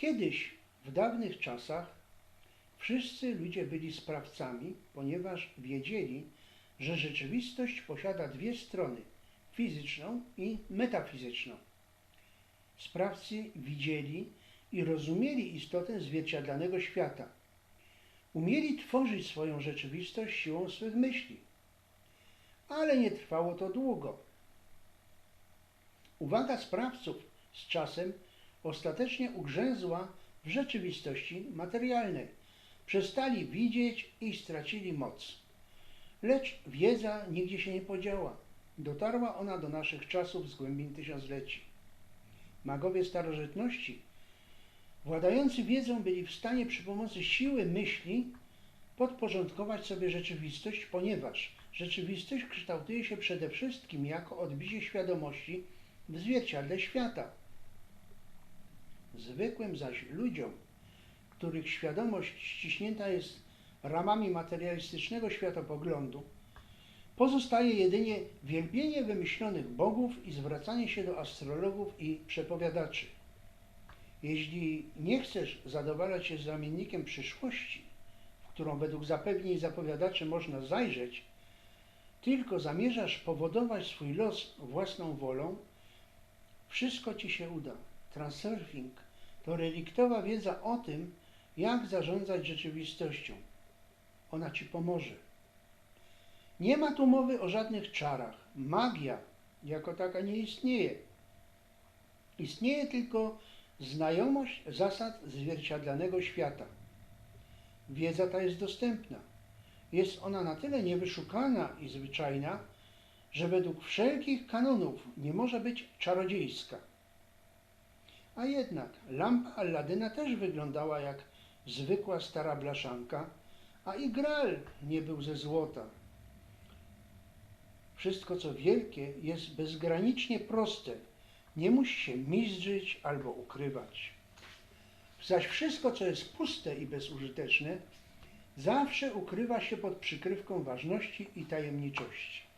Kiedyś, w dawnych czasach, wszyscy ludzie byli sprawcami, ponieważ wiedzieli, że rzeczywistość posiada dwie strony fizyczną i metafizyczną. Sprawcy widzieli i rozumieli istotę zwierciadlanego świata. Umieli tworzyć swoją rzeczywistość siłą swych myśli. Ale nie trwało to długo. Uwaga sprawców z czasem ostatecznie ugrzęzła w rzeczywistości materialnej. Przestali widzieć i stracili moc. Lecz wiedza nigdzie się nie podziała. Dotarła ona do naszych czasów z głębin tysiącleci. Magowie starożytności, władający wiedzą, byli w stanie przy pomocy siły myśli podporządkować sobie rzeczywistość, ponieważ rzeczywistość kształtuje się przede wszystkim jako odbicie świadomości w zwierciadle świata. Zwykłym zaś ludziom, których świadomość ściśnięta jest ramami materialistycznego światopoglądu, pozostaje jedynie wielbienie wymyślonych bogów i zwracanie się do astrologów i przepowiadaczy. Jeśli nie chcesz zadowalać się zamiennikiem przyszłości, w którą według zapewnień zapowiadaczy można zajrzeć, tylko zamierzasz powodować swój los własną wolą, wszystko ci się uda. Transurfing to reliktowa wiedza o tym, jak zarządzać rzeczywistością. Ona ci pomoże. Nie ma tu mowy o żadnych czarach. Magia jako taka nie istnieje. Istnieje tylko znajomość zasad zwierciadlanego świata. Wiedza ta jest dostępna. Jest ona na tyle niewyszukana i zwyczajna, że według wszelkich kanonów nie może być czarodziejska. A jednak lampa Alladyna też wyglądała jak zwykła stara blaszanka, a i gral nie był ze złota. Wszystko, co wielkie, jest bezgranicznie proste. Nie musi się mizdrzyć albo ukrywać. Zaś wszystko, co jest puste i bezużyteczne, zawsze ukrywa się pod przykrywką ważności i tajemniczości.